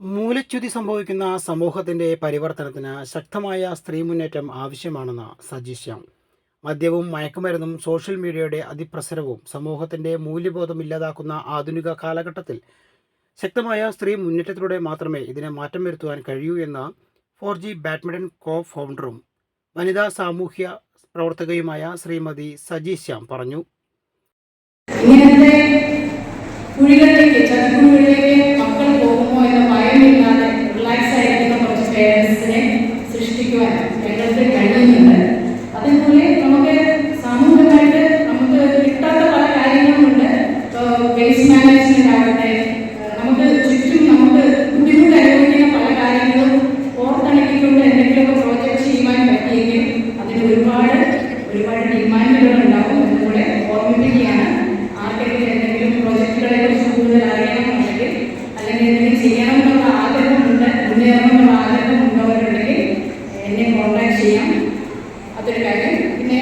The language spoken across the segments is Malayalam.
മൂല്യച്യുതി സംഭവിക്കുന്ന സമൂഹത്തിന്റെ പരിവർത്തനത്തിന് ശക്തമായ സ്ത്രീ മുന്നേറ്റം ആവശ്യമാണെന്ന് സജീശ്യം മദ്യവും മയക്കുമരുന്നും സോഷ്യൽ മീഡിയയുടെ അതിപ്രസരവും സമൂഹത്തിന്റെ മൂല്യബോധം ഇല്ലാതാക്കുന്ന ആധുനിക കാലഘട്ടത്തിൽ ശക്തമായ സ്ത്രീ മുന്നേറ്റത്തിലൂടെ മാത്രമേ ഇതിനെ മാറ്റം വരുത്തുവാൻ കഴിയൂ എന്ന് ഫോർ ജി ബാഡ്മിന്റൺ കോ ഫൗണ്ടറും വനിതാ സാമൂഹ്യ പ്രവർത്തകയുമായ ശ്രീമതി സജീശ്യാം പറഞ്ഞു. ഇങ്ങനത്തെ കുഴികളിലേക്ക് ചതുക്കുഴികളിലേക്ക് സൃഷ്ടിക്കുവാൻ കേരളത്തിൽ കഴിയുന്നുണ്ട് അതേപോലെ നമുക്ക് സാമൂഹികമായിട്ട് നമുക്ക് കിട്ടാത്ത പല കാര്യങ്ങളുമുണ്ട് വേസ്റ്റ് മാനേജ്മെന്റ് ആകട്ടെ നമുക്ക് ചുറ്റും നമുക്ക് ബുദ്ധിമുട്ട് അനുഭവിക്കുന്ന പല കാര്യങ്ങളും ഓർത്തിണക്കിക്കൊണ്ട് എന്തെങ്കിലുമൊക്കെ പ്രോജക്റ്റ് ചെയ്യുവാൻ പറ്റിയെങ്കിൽ അതിന് ഒരുപാട് ഒരുപാട് ഡിമാൻഡുകൾ ഉണ്ടാവും എന്നുകൂടെ ഓർമ്മിപ്പിക്കുകയാണ് ആർക്കെങ്കിലും എന്തെങ്കിലും പ്രോജക്റ്റുകളെ കുറിച്ച് കൂടുതൽ അറിയണമെന്നുണ്ടെങ്കിൽ അല്ലെങ്കിൽ എന്തെങ്കിലും ചെയ്യണമെന്നുള്ള ആഗ്രഹമുണ്ട് മുന്നേറണമെന്നുള്ള ആഗ്രഹമുണ്ടോ എന്നെ കോൺടാക്ട് ചെയ്യാം? അതൊരു കാര്യം. പിന്നെ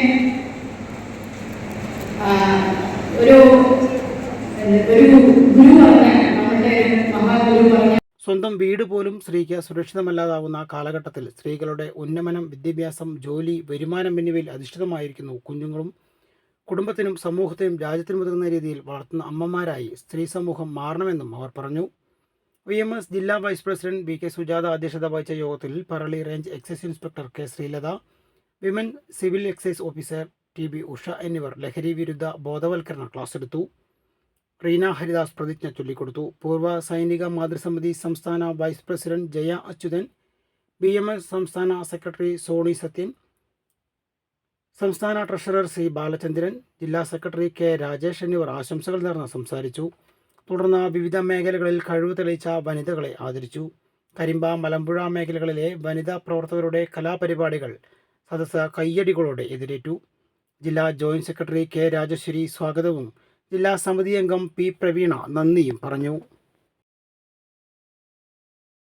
ഒരു ഒരു സ്വന്തം വീട് പോലും സ്ത്രീക്ക് സുരക്ഷിതമല്ലാതാവുന്ന കാലഘട്ടത്തിൽ സ്ത്രീകളുടെ ഉന്നമനം വിദ്യാഭ്യാസം ജോലി വരുമാനം എന്നിവയിൽ അധിഷ്ഠിതമായിരിക്കുന്നു. കുഞ്ഞുങ്ങളും കുടുംബത്തിനും സമൂഹത്തിനും രാജ്യത്തിനും ഒതുങ്ങുന്ന രീതിയിൽ വളർത്തുന്ന അമ്മമാരായി സ്ത്രീ സമൂഹം മാറണമെന്നും അവർ പറഞ്ഞു. വി എം എസ് ജില്ലാ vice president V K Sujatha അധ്യക്ഷത വഹിച്ച യോഗത്തിൽ Parali range excise inspector K Sreelatha women civil excise officer T B Usha എന്നിവർ ലഹരി വിരുദ്ധ ബോധവൽക്കരണ ക്ലാസ് എടുത്തു. റീന ഹരിദാസ് പ്രതിജ്ഞ ചൊല്ലിക്കൊടുത്തു. പൂർവ സൈനിക മാതൃസമിതി സംസ്ഥാന vice president Jaya Achuthan B M S സംസ്ഥാന സെക്രട്ടറി സോണി സത്യൻ സംസ്ഥാന ട്രഷറർ സി ബാലചന്ദ്രൻ ജില്ലാ സെക്രട്ടറി കെ രാജേഷ് എന്നിവർ ആശംസകൾ നേർന്ന് സംസാരിച്ചു. തുടർന്ന് വിവിധ മേഖലകളിൽ കഴിവ് തെളിയിച്ച വനിതകളെ ആദരിച്ചു. കരിമ്പ മലമ്പുഴ മേഖലകളിലെ വനിതാ പ്രവർത്തകരുടെ കലാപരിപാടികൾ സദസ് കയ്യടികളോടെ എതിരേറ്റു. ജില്ലാ ജോയിന്റ് സെക്രട്ടറി കെ രാജശ്വരി സ്വാഗതവും ജില്ലാ സമിതി അംഗം പി പ്രവീണ നന്ദിയും പറഞ്ഞു.